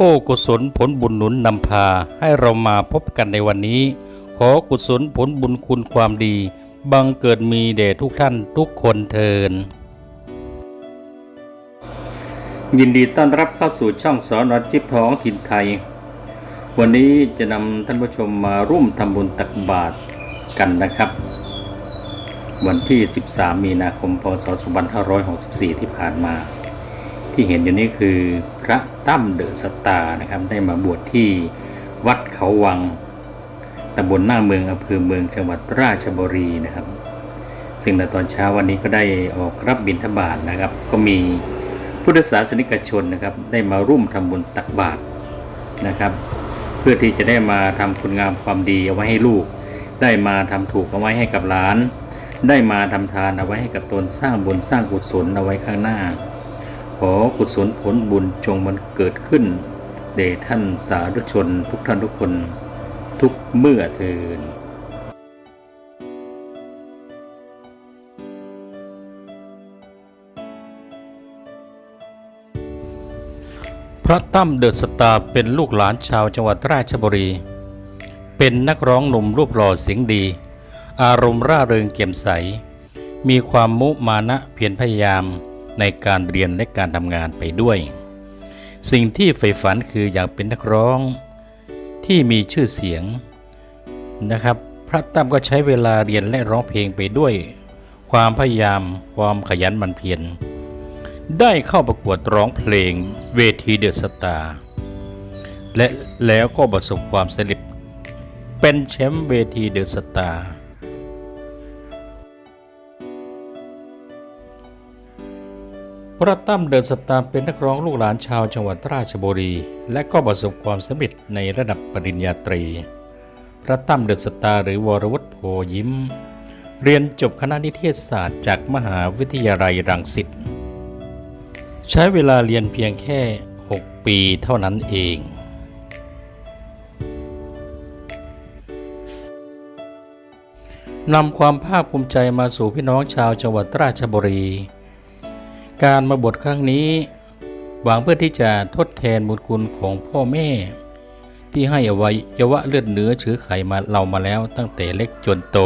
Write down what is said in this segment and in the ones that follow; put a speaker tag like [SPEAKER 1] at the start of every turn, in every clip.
[SPEAKER 1] โอ้กุศลผลบุญหนุนนำพาให้เรามาพบกันในวันนี้ ขอกุศลผลบุญคุณความดี บังเกิดมีแด่ทุกท่านทุกคนเทินยินดีต้อนรับเข้าสู่ช่องสอนอจิบท้องถิ่นไทย วันนี้จะนำท่านผู้ชมมาร่วมทำบุญตักบาตรกันนะครับ วันที่ 13 มีนาคม พศ 2564 ที่ผ่านมา ที่เห็นอยู่นี้คือพระตั้มเดอะสตาร์นะครับ ได้มาบวชที่วัดเขาวังตำบลหน้าเมืองอำเภอเมืองจังหวัดราชบุรีนะครับ ซึ่งในตอนเช้าวันนี้ก็ได้ออกรับบิณฑบาตนะครับ ก็มีพุทธศาสนิกชนนะครับ ได้มาร่วมทำบุญตักบาตรนะครับ เพื่อที่จะได้มาทำคุณงามความดีเอาไว้ให้ลูก ได้มาทำถูกเอาไว้ให้กับหลาน ได้มาทำทานเอาไว้ให้กับตนสร้างบุญสร้างกุศลเอาไว้ข้างหน้า ขอกุศลผลบุญจงมันเกิดขึ้นเดชท่านสาธุชนทุกท่านทุกคน ทุกเมื่อเทินพระตั้มเดอะสตาร์เป็นลูกหลานชาวจังหวัดราชบุรี เป็นนักร้องหนุ่มรูปหล่อเสียงดี อารมณ์ร่าเริงเก็มใส มีความมุมานะเพียรพยายาม ในการเรียนและการทำงานไปด้วย สิ่งที่ใฝ่ฝันคืออยากเป็นนักร้องที่มีชื่อเสียงนะครับ พระตั้มก็ใช้เวลาเรียนและร้องเพลงไปด้วย ความพยายามความขยันหมั่นเพียรได้เข้าประกวดร้องเพลงเวทีเดอะสตาร์และแล้วก็ประสบความสำเร็จเป็นแชมป์เวทีเดอะสตาร์ พระตั้มเดินสตาร์เป็นนักร้องลูกหลานชาวจังหวัดราชบุรี และก็ประสบความสำเร็จในระดับปริญญาตรี พระตั้มเดินสตาร์หรือวรวุฒิโพยิ้ม เรียนจบคณะนิเทศศาสตร์จากมหาวิทยาลัยรังสิต ใช้เวลาเรียนเพียงแค่ 6 ปีเท่านั้นเองนำความภาคภูมิใจมาสู่พี่น้องชาวจังหวัดราชบุรี การมาบวชครั้งนี้ หวังเพื่อที่จะทดแทนบุญคุณของพ่อแม่ ที่ให้อวัยวะเลือดเนื้อเชื้อไขมาเรามาแล้วตั้งแต่เล็กจนโต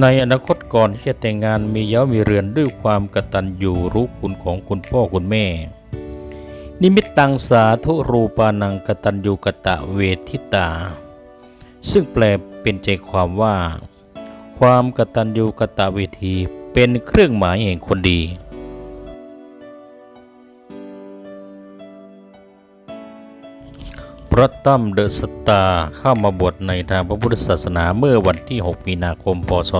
[SPEAKER 1] ในอนาคตก่อนที่จะแต่งงานมีเย้ามีเรือนด้วยความกตัญญูรู้คุณของคุณพ่อคุณแม่ นิมิตตังสาธุรูปานังกตัญญูกะตะเวทิตา ซึ่งแปลเป็นใจความว่าความกตัญญูกะตะเวที เป็นเครื่องหมายแห่งคนดีพระตั้มเดอะสตาร์เข้ามาบวชในทางพระพุทธศาสนาเมื่อวันที่ 6 มีนาคม พศ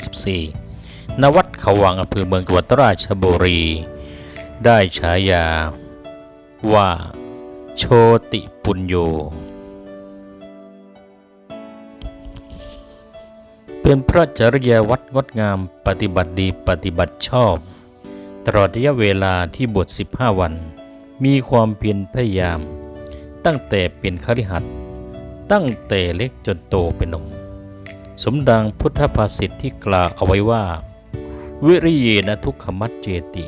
[SPEAKER 1] 2564 ณ วัดเขาวังอำเภอเมืองจังหวัดราชบุรี ได้ฉายาว่าโชติปุญโย เป็นพระจริยวัดงดงามปฏิบัติดีปฏิบัติชอบ ตลอดระยะเวลาที่บวช15 วัน มีความเพียรพยายาม ตั้งแต่เป็นคฤหัสถ์ตั้งแต่เล็กจนโตเป็นหนุ่มสมดังพุทธภาษิตที่กล่าวเอาไว้ว่า วิริเยนะทุกขมัจเจติ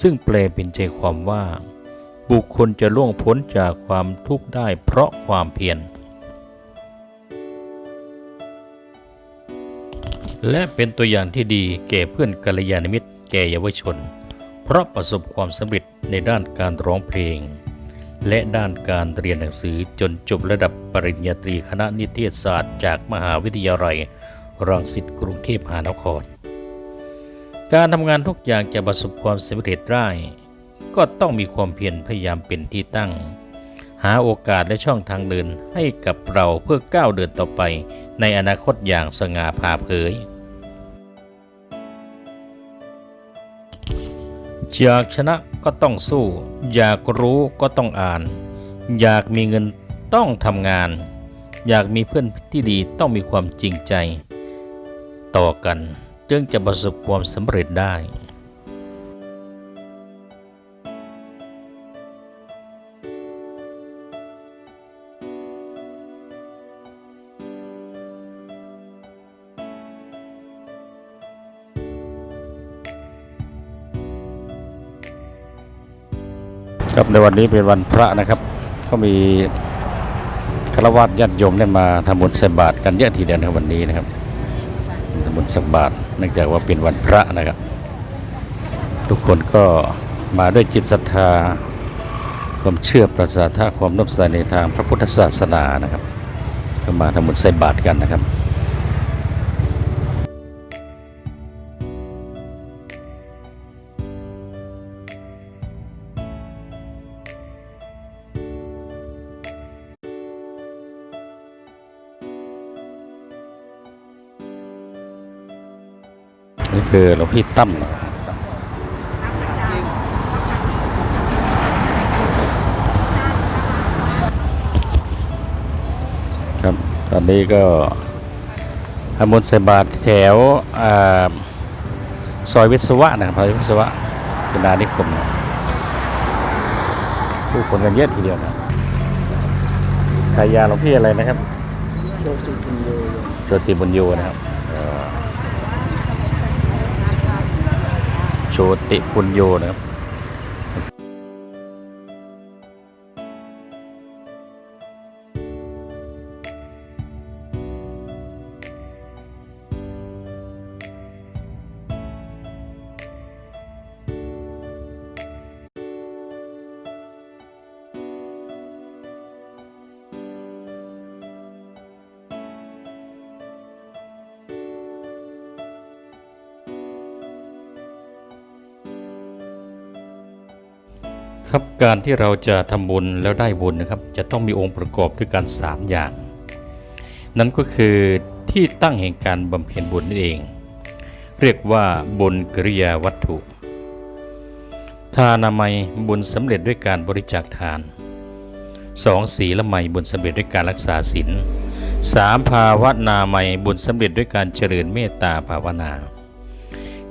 [SPEAKER 1] ซึ่งแปลเป็นใจความว่า บุคคลจะล่วงพ้นจากความทุกข์ได้เพราะความเพียร และเป็นตัวอย่างที่ดีแก่เพื่อนกัลยาณมิตรแก่เยาวชน เพราะประสบความสำเร็จในด้านการร้องเพลง และด้านการเรียนหนังสือจนจบระดับปริญญาตรีคณะนิเทศศาสตร์ จากมหาวิทยาลัยรังสิตกรุงเทพมหานคร การทำงานทุกอย่างจะประสบความสำเร็จได้ ก็ต้องมีความเพียรพยายามเป็นที่ตั้ง หาโอกาสและช่องทางเดินให้กับเราเพื่อก้าวเดินต่อไป ในอนาคตอย่างสง่าผ่าเผย อยากชนะก็ต้องสู้ อยากรู้ก็ต้องอ่าน อยากมีเงินต้องทำงาน อยากมีเพื่อนที่ดีต้องมีความจริงใจ ต่อกันจึงจะประสบความสำเร็จได้ ครับในวันนี้เป็นวันพระนะครับ ก็มีคารวะญาติโยมได้มาทำบุญใส่บาตรกันเยอะทีเดียวในวันนี้นะครับทำบุญใส่บาตรเนื่องจากว่าเป็นวันพระนะครับ ทุกคนก็มาด้วยจิตศรัทธา ความเชื่อประสาทความนับใสในทางพระพุทธศาสนานะครับ ก็มาทำบุญใส่บาตรกันนะครับ นี่คือหลวงพี่ตั้มครับ ตอนนี้ก็ทำบุญใส่บาตรแถวอซอยวิศวะนะครับซอยวิศวะเป็นนานิคมผู้คนกันเยอะทีเดียวนะฉายาหลวงพี่อะไรนะครับ
[SPEAKER 2] โชติคุณโย
[SPEAKER 1] โรติบุญโยนะครับเอ่อ โชติปุญโยนะครับ ครับการที่เราจะทำบุญแล้วได้บุญนะครับ จะต้องมีองค์ประกอบด้วยกันสามอย่าง นั่นก็คือที่ตั้งแห่งการบำเพ็ญบุญนั่นเอง เรียกว่าบุญกริยาวัตถุ ทานามัยบุญสำเร็จด้วยการบริจาคทานสองศีลไมยบุญสำเร็จด้วยการรักษาศีลสามภาวนาไมัยบุญสำเร็จด้วยการเจริญเมตตาภาวนา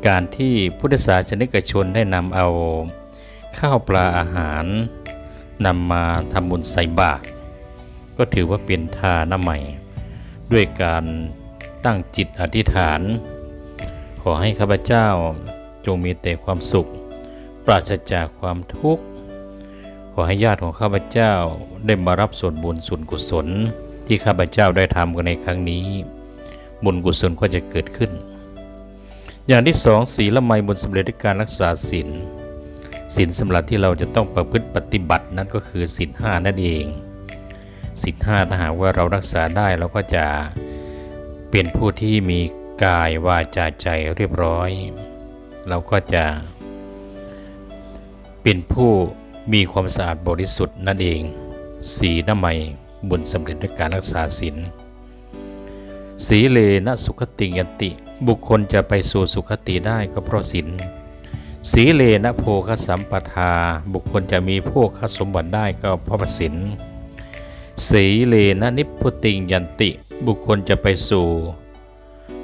[SPEAKER 1] การที่พุทธศาสนิกชนได้นำเอา ข้าวปลาอาหารนำมาทำบุญใส่บาตรก็ถือว่าเป็นทานาใหม่ ด้วยการตั้งจิตอธิษฐาน ขอให้ข้าพเจ้าจงมีแต่ความสุข ปราศจากความทุกข์ ขอให้ญาติของข้าพเจ้าได้มารับส่วนบุญส่วนกุศล ที่ข้าพเจ้าได้ทำกันในครั้งนี้ บุญกุศลก็จะเกิดขึ้น อย่างที่สองศีละไมบุญสำเร็จด้วยการรักษาศีล ศีลสำหรับที่เราจะต้องประพฤติปฏิบัตินั่นก็คือศีลห้านั่นเองศีลห้าถ้าหากว่าเรารักษาได้เราก็จะเป็นผู้ที่มีกายวาจาใจเรียบร้อย เราก็จะ เป็นผู้มีความสะอาดบริสุทธิ์นั่นเองสีนไมยบุญสำเร็จด้วยการรักษาศีลสีเลนะสุขติยันติ บุคคลจะไปสู่สุขติได้ก็เพราะศีล สีเลนะโภคสัมปทา บุคคลจะมีโภคสมบัติได้ก็เพราะศีลสีเลนะนิพพุติงยันติ บุคคลจะไปสู่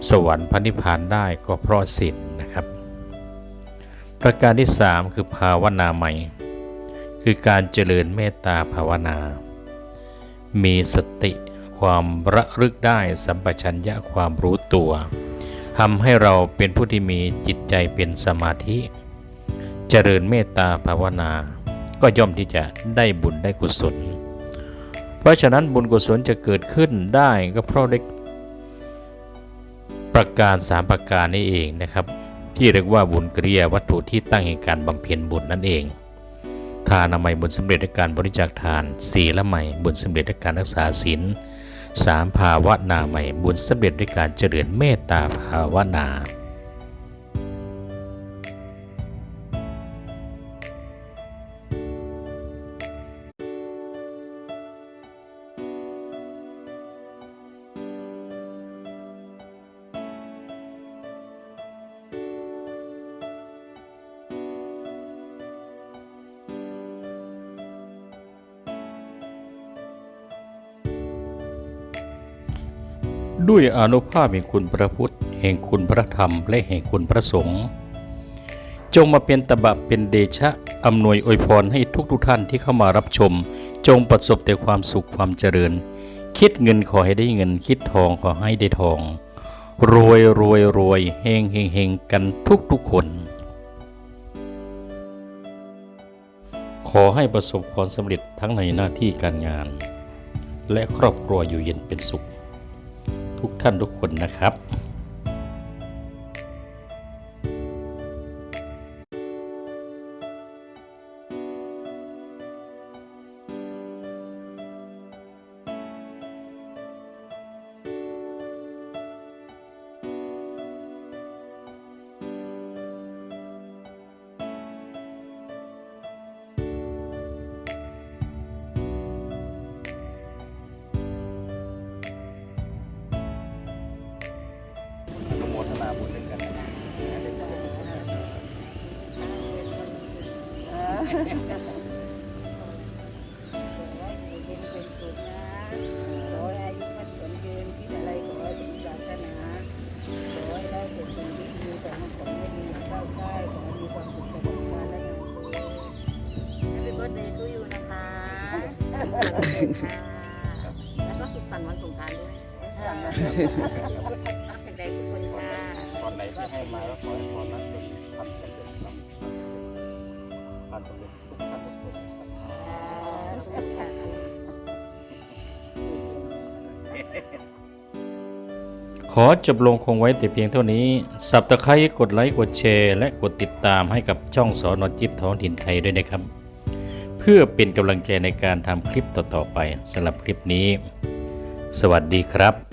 [SPEAKER 1] สวรรค์พระนิพพานได้ก็เพราะศีลนะครับ ประการที่สามคือภาวนาใหม่ คือการเจริญเมตตาภาวนา มีสติความระลึกได้สัมปชัญญะความรู้ตัวทำให้เราเป็นผู้ที่มีจิตใจเป็นสมาธิ เจริญเมตตาภาวนา ก็ย่อมที่จะได้บุญได้กุศล เพราะฉะนั้นบุญกุศลจะเกิดขึ้นได้ก็เพราะได้ประการสามประการนี้เองนะครับ ที่เรียกว่าบุญกริยาวัตถุที่ตั้งแห่งการบำเพ็ญบุญนั่นเอง ทานามัยบุญสำเร็จด้วยการบริจาคทานศีละไมยบุญสำเร็จด้วยการรักษาศีลสามภาวนาใหม่บุญสำเร็จด้วยการเจริญเมตตาภาวนา ด้วยอนุภาพแห่งคุณพระพุทธแห่งคุณพระธรรม และแห่งคุณพระสงฆ์จงมาเป็นตบะเป็นเดชะอำนวยอวยพรให้ทุกทุกท่านที่เข้ามารับชม จงประสบแต่ความสุขความเจริญ คิดเงินขอให้ได้เงินคิดทองขอให้ได้ทอง รวยรวยรวยเฮงเฮงเฮงกันทุกทุกคน ข
[SPEAKER 2] อให้ประสบความสำเร็จทั้งในหน้าที่การงาน และครอบครัวอยู่เย็นเป็นสุข ทุกท่านทุกคนนะครับ
[SPEAKER 3] แล้วก็สุขสันต์วันสงกรานต์ด้วยแข็งแรงทุกคนค่ะ
[SPEAKER 2] ก่อนไหนที่ให้มาแล้วขอให้พรนั้นเป็นทำสำเร็จสำ ความสำเร็จทุกท่านทุกคนขอจบลงคงไว้แต่เพียงเท่านี้ สับตะไคร้กดไลค์กดแชร์ และกดติดตามให้กับช่องสอนอจิบท้องถิ่นไทยด้วยนะครับ เพื่อเป็นกำลังใจในการทำคลิปต่อๆไปสำหรับคลิปนี้ สวัสดีครับ